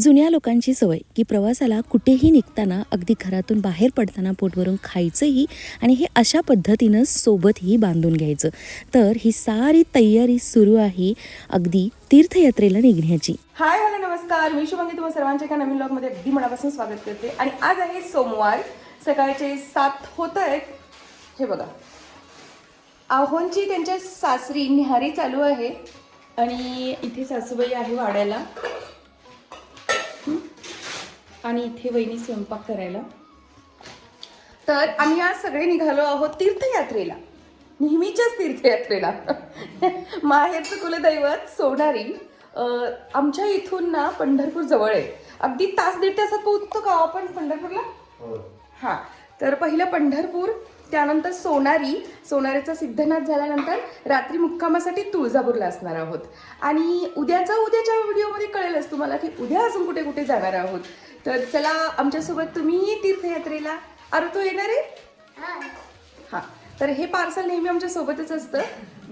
जुन्या लोकांची सवय की प्रवासाला कुठेही निघताना अगदी घरातून बाहेर पडताना पोटवरून खायचंही आणि हे अशा पद्धतीनं सोबतही बांधून घ्यायचं. तर ही सारी तयारी सुरू आहे अगदी तीर्थयात्रेला निघण्याची. हाय हॅलो नमस्कार. मी शुभंगी तुम्हाला सर्वांच्या एका नवीन ब्लॉगमध्ये अगदी मनापासून स्वागत करते. आणि आज आहे सोमवार सकाळचे सात होत आहेत हे बघा. आहोंची त्यांच्या सासरी निहारी चालू आहे. आणि इथे सासूबाई आहे वाड्याला. आणि इथे वहिनी स्वयंपाक करायला. तर आम्ही आज सगळे निघालो आहोत तीर्थयात्रेला. नेहमीच्याच तीर्थयात्रेला. माहेरचं कुलदैवत सोनारी आमच्या इथून ना पंढरपूर जवळ आहे. अगदी तास दीड तासात पोहोचतो का हो आपण पंढरपूरला? हां. तर पहिलं पंढरपूर त्यानंतर सोनारी सोनारीचा सिद्धनाथ झाल्यानंतर रात्री मुक्कामासाठी तुळजापूरला असणार आहोत. आणि उद्याचा उद्याच्या व्हिडिओमध्ये कळेलच तुम्हाला की उद्या अजून कुठे कुठे जाणार आहोत. तर चला आमच्यासोबत तुम्ही तीर्थयात्रेला. अरे तो येणार आहे? हां. तर हे पार्सल नेहमी आमच्या सोबतच असतं.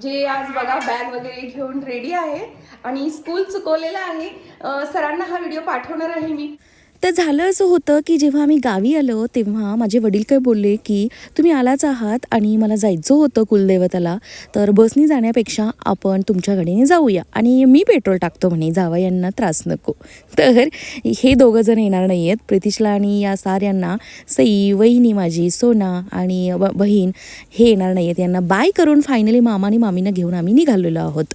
जे आज बघा बॅग वगैरे घेऊन रेडी आहे. आणि स्कूल चुकवलेलं आहे. सरांना हा व्हिडिओ पाठवणार आहे मी. तर झालं असं होतं की जेव्हा आम्ही गावी आलो तेव्हा माझे वडील काय बोलले की तुम्ही आलाच आहात आणि मला जायचं होतं कुलदैवताला तर बसनी जाण्यापेक्षा आपण तुमच्या गाडीने जाऊया आणि मी पेट्रोल टाकतो म्हणे जावा यांना त्रास नको. तर हे दोघं जण येणार नाही आहेत प्रितिशला आणि या साऱ्यांना सई वहिनी माझी सोना आणि बहीण हे येणार नाही आहेत यांना बाय करून फायनली मामा आणि मामीनं घेऊन आम्ही निघालेलो आहोत.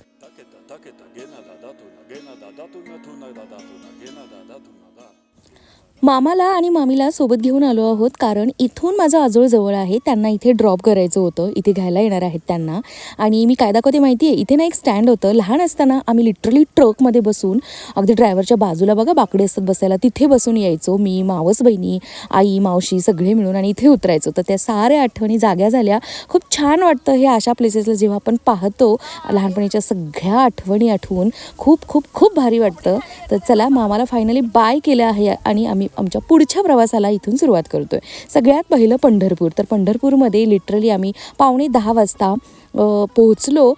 मामाला आणि मामीला सोबत घेऊन आलो आहोत कारण इथून माझं आजोळ जवळ आहे. त्यांना इथे ड्रॉप करायचं होतं. इथे घ्यायला येणार आहेत त्यांना. आणि मी काय दाखवते माहिती आहे? इथे ना एक स्टँड होतं. लहान असताना आम्ही लिटरली ट्रकमध्ये बसून अगदी ड्रायव्हरच्या बाजूला बघा बाकडे असतात बसायला तिथे बसून यायचो. मी मावस बहिणी आई मावशी सगळे मिळून आणि इथे उतरायचो. तर त्या साऱ्या आठवणी जाग्या झाल्या. खूप छान वाटतं हे अशा प्लेसेसला जेव्हा आपण पाहतो. लहानपणीच्या सगळ्या आठवणी आठवून खूप खूप खूप भारी वाटतं. तर चला मामाला फायनली बाय केलं आहे आणि आम्ही आमच्या पुढच्या प्रवासाला इथून सुरुवात करतो आहे सगळ्यात पहिलं पंढरपूर. तर पंढरपूरमध्ये लिटरली आम्ही पावणे दहा वाजता पोहोचलो.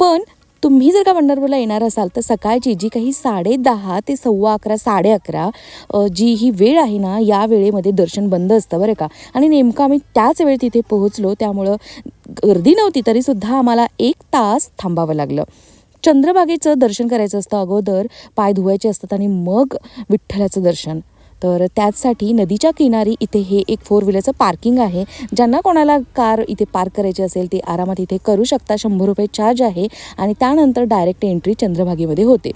पण तुम्ही जर का पंढरपूरला येणार असाल तर सकाळची जी काही साडे दहा ते सव्वा अकरा साडे अकरा जी ही वेळ आहे ना या वेळेमध्ये दर्शन बंद असतं बरं का. आणि नेमकं आम्ही त्याच वेळ तिथे पोहोचलो त्यामुळं गर्दी नव्हती तरीसुद्धा आम्हाला एक तास थांबावं लागलं. चंद्रभागेचं दर्शन करायचं असतं अगोदर पाय धुवायचे असतात आणि मग विठ्ठलाचं दर्शन. तर त्याचसाठी नदीच्या किनारी इथे हे एक फोर व्हीलरचं पार्किंग आहे. ज्यांना कोणाला कार इथे पार्क करायची असेल ते आरामात इथे करू शकता. शंभर रुपये चार्ज आहे आणि त्यानंतर डायरेक्ट एंट्री चंद्रभागेमध्ये होते.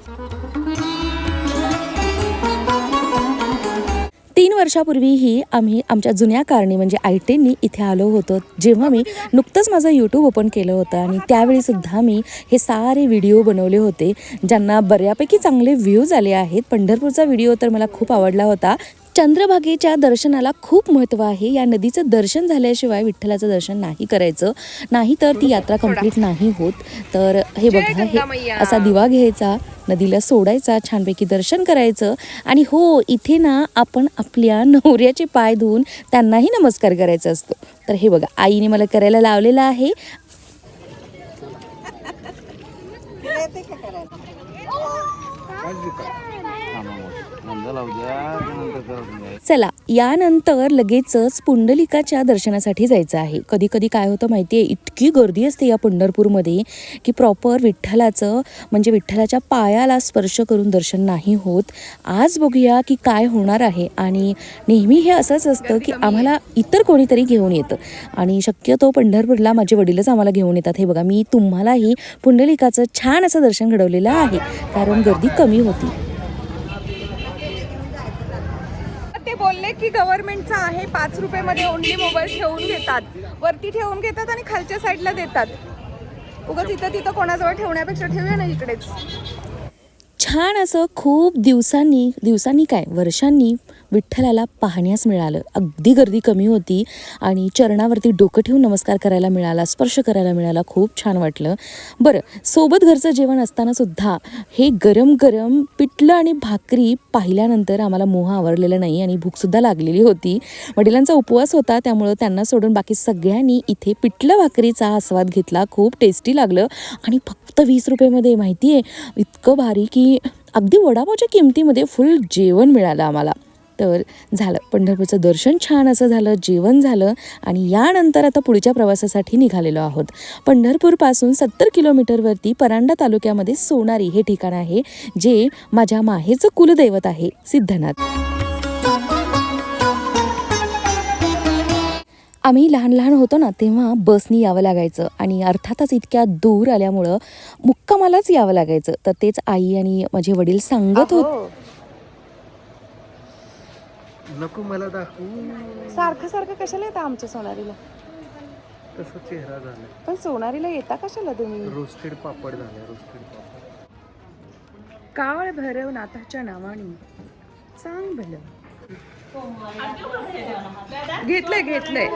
तीन वर्षापूर्वीही आम्ही आमच्या जुन्या कारणी म्हणजे आय टेननी इथे आलो होतो. जेव्हा मी नुकतंच माझं यूट्यूब ओपन केलं होतं आणि त्यावेळीसुद्धा मी हे सारे व्हिडिओ बनवले होते ज्यांना बऱ्यापैकी चांगले व्ह्यूज आले आहेत. पंढरपूरचा व्हिडिओ तर मला खूप आवडला होता. चंद्रभागेच्या दर्शनाला खूप महत्त्व आहे. या नदीचं दर्शन झाल्याशिवाय विठ्ठलाचं दर्शन नाही करायचं. नाही तर ती यात्रा कंप्लीट नाही होत. तर हे बघा हे. असा दिवा घ्यायचा नदीला सोडायचा छानपैकी दर्शन करायचं. आणि हो इथे ना आपण आपल्या नवऱ्याचे पाय धुवून त्यांनाही नमस्कार करायचा असतो. तर हे बघा आईने मला करायला लावलेलं आहे. चला यानंतर लगेचच पुंडलिकाच्या दर्शनासाठी जायचं आहे. कधी कधी काय होतं माहिती आहे इतकी गर्दी असते या पंढरपूरमध्ये की प्रॉपर विठ्ठलाचं म्हणजे विठ्ठलाच्या पायाला स्पर्श करून दर्शन नाही होत. आज बघूया की काय होणार आहे आणि नेहमी हे असंच असतं की आम्हाला इतर कोणीतरी घेऊन येतं. आणि शक्यतो पंढरपूरला माझे वडीलच आम्हाला घेऊन येतात. हे बघा मी तुम्हालाही पुंडलिकाचं छान असं दर्शन घडवलेलं आहे. कारण गर्दी कमी होती. ते बोलले की गव्हर्नमेंटचा आहे पाच रुपयामध्ये ओनली मोबाईल ठेवून घेतात. वरती ठेवून घेतात आणि खालच्या साईडला देतात. उगाच इथं तिथं कोणाजवळ ठेवण्यापेक्षा ठेवूया ना इकडेच. छान असं खूप दिवसांनी दिवसांनी काय? वर्षांनी विठ्ठलाला पाहण्यास मिळालं. अगदी गर्दी कमी होती आणि चरणावरती डोकं ठेवून नमस्कार करायला मिळाला स्पर्श करायला मिळाला. खूप छान वाटलं. बरं सोबत घरचं जेवण असतानासुद्धा हे गरम गरम पिठलं आणि भाकरी पाहिल्यानंतर आम्हाला मोह आवरलेला नाही आणि भूकसुद्धा लागलेली होती. वडिलांचा उपवास होता त्यामुळं त्यांना सोडून बाकी सगळ्यांनी इथे पिठलं भाकरीचा आस्वाद घेतला. खूप टेस्टी लागलं आणि फक्त वीस रुपयेमध्ये माहिती आहे इतकं भारी की अगदी वडापावच्या किमतीमध्ये फुल जेवण मिळालं आम्हाला. तर झालं. पंढरपूरचं दर्शन छान असं झालं जेवण झालं आणि यानंतर आता पुढच्या प्रवासासाठी निघालेलो आहोत. पंढरपूरपासून सत्तर किलोमीटरवरती परांडा तालुक्यामध्ये सोनारी हे ठिकाण आहे जे माझ्या माहेरचं कुलदैवत आहे सिद्धनाथ. आम्ही लहान लहान होतो ना तेव्हा बसनी यावं लागायचं आणि अर्थातच इतक्या दूर आल्यामुळं मुक्कामालाच यावं लागायचं. तर तेच आई आणि माझे वडील सांगत होते. नको मला दाखवू. सारखं सारखं कशाला येतं आमच्या सोनारीला? तसा चेहरा झाला. पण सोनारीला येता कशाला तुम्ही? रोस्टेड पापड झाले रोस्टेड पापड. काळ भैरव नाथाच्या नावाने. सांग भलं. घेतलंय घेतलंय.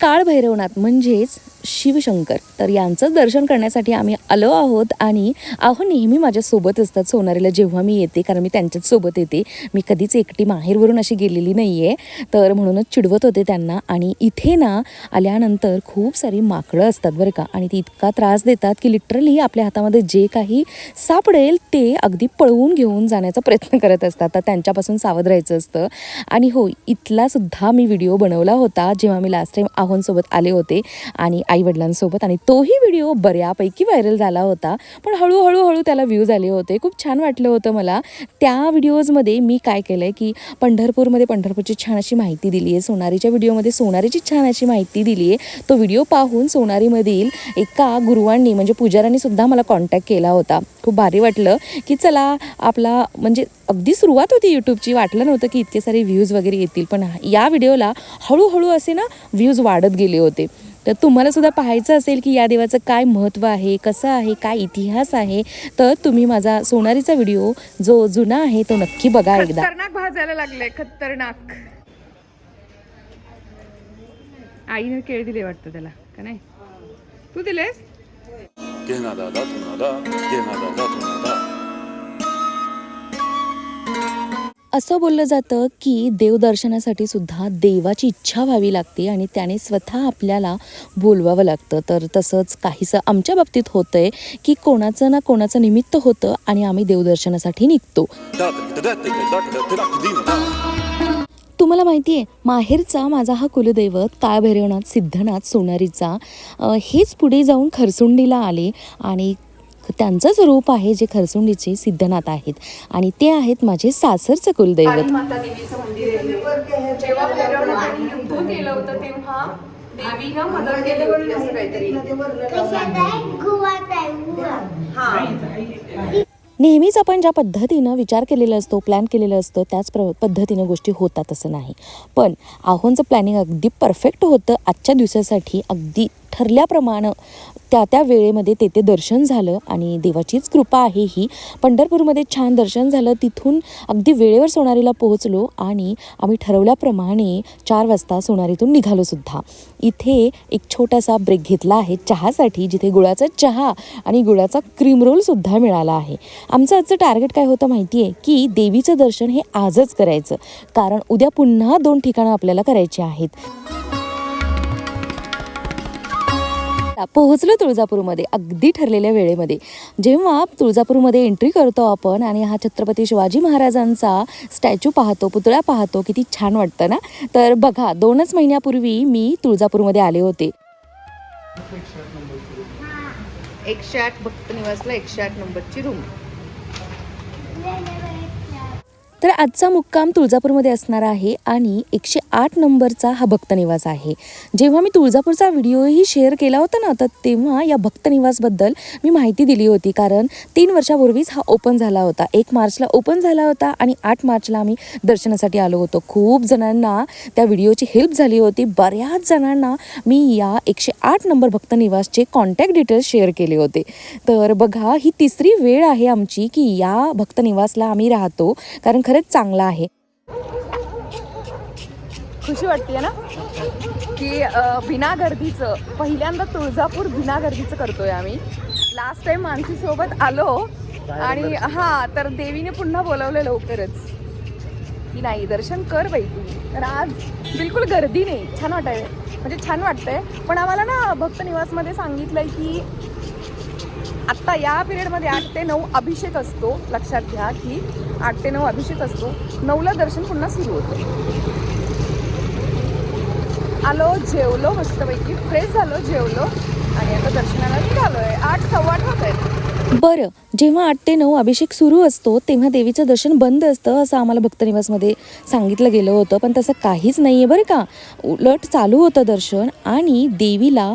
काळ भैरवनाथ म्हणजेच शिवशंकर. तर यांचंच दर्शन करण्यासाठी आम्ही आलो आहोत आणि अहो नेहमी माझ्यासोबत असतात सोनारीला जेव्हा मी येते कारण मी त्यांच्याच सोबत येते. मी कधीच एकटी माहेरवरून अशी गेलेली नाही आहे तर म्हणूनच चिडवत होते त्यांना आणि इथे ना आल्यानंतर खूप सारी माकडं असतात बरं का. आणि ती इतका त्रास देतात की लिटरली आपल्या हातामध्ये जे काही सापडेल ते अगदी पळवून घेऊन जाण्याचा प्रयत्न करत असतात. तर त्यांच्यापासून सावध राहायचं असतं. आणि हो इथलासुद्धा मी व्हिडिओ बनवला होता जेव्हा मी लास्ट टाईम आहोंसोबत आले होते. आणि आईवडिलांसोबत आणि तोही व्हिडिओ बऱ्यापैकी व्हायरल झाला होता. पण हळूहळू हळू त्याला व्ह्यूज आले होते. खूप छान वाटलं होतं मला. त्या व्हिडिओजमध्ये मी काय केलं आहे की पंढरपूरमध्ये पंढरपूरची छान अशी माहिती दिली आहे सोनारीच्या व्हिडिओमध्ये सोनारीची छान अशी माहिती दिली आहे तो व्हिडिओ पाहून सोनारीमधील एका गुरुवांनी म्हणजे पुजाऱ्यांनीसुद्धा मला कॉन्टॅक्ट केला होता. खूप भारी वाटलं की चला आपला म्हणजे अगदी सुरुवात होती यूट्यूबची वाटलं नव्हतं की इतके सारे व्ह्यूज वगैरे येतील. पण या व्हिडिओला हळूहळू असे ना व्ह्यूज वाढत गेले होते. तर तुम्हाला सुद्धा पाहायचं असेल की या देवाचं काय महत्त्व आहे कसं आहे काय इतिहास आहे तर तुम्ही माझा सोनारीचा व्हिडिओ जो जुना आहे तो नक्की बघा एकदा. खतरनाक भाजायला लागलंय खतरनाक. आईने केळ दिले वाटतं त्याला का नाही? तू दिलेस? दादा दादा असं बोललं जातं की देवदर्शनासाठी सुद्धा देवाची इच्छा व्हावी लागते आणि त्याने स्वतः आपल्याला बोलवावं लागतं. तर तसंच काहीसं आमच्या बाबतीत होतं आहे की कोणाचं ना कोणाचं निमित्त होतं आणि आम्ही देवदर्शनासाठी निघतो. तुम्हाला माहिती आहे माहेरचा माझा हा कुलदैवत काळभैरवनाथ सिद्धनाथ सोनारीचा हेच पुढे जाऊन खरसुंडीला आले आणि त्यांचंच रूप आहे जे खरसुंडीचे सिद्धनाथ आहेत. आणि ते आहेत माझे सासरचं कुलदैवत. माता देवीचं मंदिर आहे. जेव्हा भैरवनाथांनी युद्ध केलं होतं तेव्हा देवीनं मदत केली होती असं काहीतरी. हा. नेहमीच आपण ज्या पद्धतीनं विचार केलेला असतो प्लॅन केलेला असतो त्याच प्र पद्धतीनं गोष्टी होतात असं नाही. पण आहोंचं प्लॅनिंग अगदी परफेक्ट होतं. आजच्या दिवसासाठी अगदी ठरल्याप्रमाणे त्या त्या वेळेमध्ये तेथे दर्शन झालं आणि देवाचीच कृपा आहे ही. पंढरपूरमध्ये छान दर्शन झालं. तिथून अगदी वेळेवर सोनारीला पोहोचलो आणि आम्ही ठरवल्याप्रमाणे चार वाजता सोनारीतून निघालोसुद्धा इथे एक छोटासा ब्रेक घेतला आहे चहासाठी जिथे गुळाचा चहा आणि गुळाचा क्रीम रोलसुद्धा मिळाला आहे. आमचं आजचं टार्गेट काय होतं माहिती आहे की देवीचं दर्शन हे आजच करायचं. कारण उद्या पुन्हा दोन ठिकाणं आपल्याला करायची आहेत. पोहोचलो तुळजापूरमध्ये अगदी ठरलेल्या वेळेमध्ये. जेव्हा तुळजापूरमध्ये एंट्री करतो आपण आणि हा छत्रपती शिवाजी महाराजांचा स्टॅच्यू पाहतो पुतळा पाहतो किती छान वाटतं ना? तर बघा दोनच महिन्यापूर्वी मी तुळजापूरमध्ये आले होते. एकशे आठ भक्त निवासला एकशे आठ नंबरची रूम तर आजचा मुक्काम तुळजापूरमध्ये असणार आहे आणि एकशे आठ नंबरचा हा भक्तनिवास आहे. जेव्हा मी तुळजापूरचा व्हिडिओही शेअर केला होता ना तर तेव्हा या भक्तनिवासबद्दल मी माहिती दिली होती. कारण तीन वर्षापूर्वीच हा ओपन झाला होता. एक मार्चला ओपन झाला होता आणि आठ मार्चला आम्ही दर्शनासाठी आलो होतो. खूप जणांना त्या व्हिडिओची हेल्प झाली होती. बऱ्याच जणांना मी या एकशे आठ नंबर भक्तनिवासचे कॉन्टॅक्ट डिटेल्स शेअर केले होते. तर बघा ही तिसरी वेळ आहे आमची की या भक्तनिवासला आम्ही राहतो. कारण खरं खरंच चांगला आहे. खुशी वाटते ना? की बिना गर्दीचं पहिल्यांदा तुळजापूर बिना गर्दीचं करतोय आम्ही. लास्ट टाइम मानसी सोबत आलो आणि हा तर देवीने पुन्हा बोलवलं लवकरच. की नाही दर्शन कर बाई तू. तर आज बिलकुल गर्दी नाही. छान वाटाय म्हणजे छान वाटतंय. पण आम्हाला ना भक्त निवासमध्ये सांगितलंय की आत्ता या पिरियडमध्ये आठ ते नऊ अभिषेक असतो लक्षात घ्या की. आठ ते नऊ अभिषेक असतो. नऊला दर्शन पुन्हा सुरू होतं. आलो जेवलो मस्तपैकी. फ्रेश झालो जेवलो. आणि आता दर्शनाला निघालोय. आठ सव्वा आठ होत आहेत बरं जेव्हा आठ ते नऊ अभिषेक सुरू असतो तेव्हा देवीचं दर्शन बंद असतं असं आम्हाला भक्तनिवासमध्ये सांगितलं गेलं होतं. पण तसं काहीच नाही आहे बरं का. उलट चालू होतं दर्शन आणि देवीला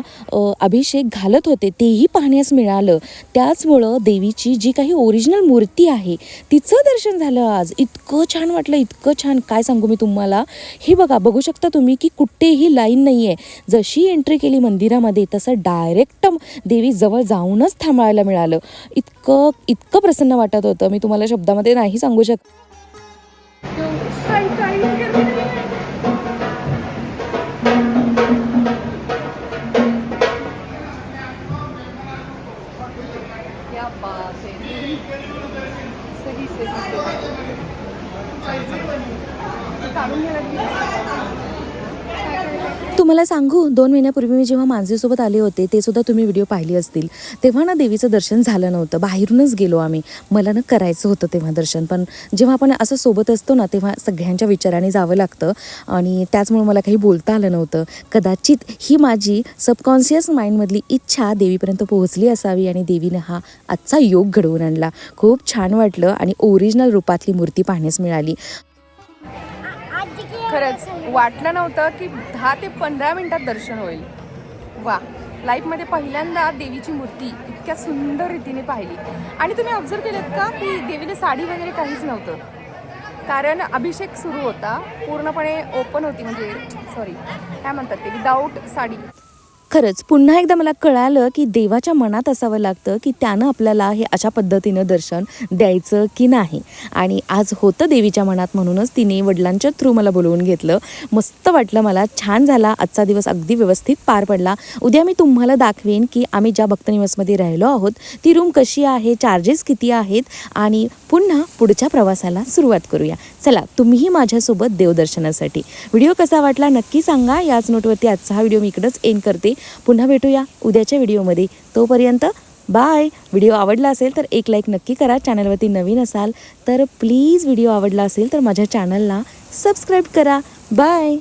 अभिषेक घालत होते. तेही पाहण्यास मिळालं. त्याचमुळं देवीची जी काही ओरिजिनल मूर्ती आहे तिचं दर्शन झालं आज. इतकं छान वाटलं इतकं छान. काय सांगू मी तुम्हाला? हे बघा बघू शकता तुम्ही की कुठेही लाईन नाही आहे जशी एंट्री केली मंदिरामध्ये तसं डायरेक्ट देवी जवळ जाऊनच थांबायला मिळालं. इतकं इतकं प्रसन्न वाटत होतं. मी तुम्हाला शब्दामध्ये नाही सांगू शकत. सही सही सही काढून घ्यायला लागली. तुम्हाला सांगू दोन महिन्यापूर्वी मी जेव्हा मांजरीसोबत आले होते ते सुद्धा तुम्ही व्हिडिओ पाहिले असतील. तेव्हा ना देवीचं दर्शन झालं नव्हतं. बाहेरूनच गेलो आम्ही. मला ना करायचं होतं तेव्हा दर्शन. पण जेव्हा आपण असं सोबत असतो ना तेव्हा सगळ्यांच्या विचाराने जावं लागतं. आणि त्याचमुळे मला काही बोलता आलं नव्हतं. कदाचित ही माझी सबकॉन्शियस माइंडमधली इच्छा देवीपर्यंत पोहोचली असावी आणि देवीनं हा आजचा योग घडवून आणला. खूप छान वाटलं आणि ओरिजिनल रूपातली मूर्ती पाहण्यास मिळाली. खरंच वाटलं नव्हतं की दहा ते पंधरा मिनिटात दर्शन होईल. वा लाईफमध्ये पहिल्यांदा देवीची मूर्ती इतक्या सुंदर रीतीने पाहिली. आणि तुम्ही ऑब्झर्व केलं का की देवीला साडी वगैरे काहीच नव्हतं? कारण अभिषेक सुरू होता पूर्णपणे ओपन होती म्हणजे सॉरी काय म्हणतात ते विदाऊट साडी. खरंच पुन्हा एकदा मला कळालं की देवाच्या मनात असावं लागतं की त्यानं आपल्याला हे अशा पद्धतीनं दर्शन द्यायचं की नाही. आणि आज होतं देवीच्या मनात म्हणूनच तिने वडिलांच्या थ्रू मला बोलवून घेतलं. मस्त वाटलं मला छान झाला. आजचा दिवस अगदी व्यवस्थित पार पडला. उद्या मी तुम्हाला दाखवेन की आम्ही ज्या भक्तनिवासमध्ये राहिलो आहोत ती रूम कशी आहे चार्जेस किती आहेत आणि पुन्हा पुढच्या प्रवासाला सुरुवात करूया. चला तुम्हीही माझ्यासोबत देवदर्शनासाठी. व्हिडिओ कसा वाटला नक्की सांगा. याच नोटवरती आजचा हा व्हिडिओ मी इकडंच एन करते. पुन्हा भेटूया उद्याच्या व्हिडिओमध्ये. तोपर्यंत बाय. व्हिडिओ आवडला असेल तर एक लाईक नक्की करा. चॅनलवरती नवीन असाल तर प्लीज व्हिडिओ आवडला असेल तर माझ्या चॅनलला सबस्क्राईब करा. बाय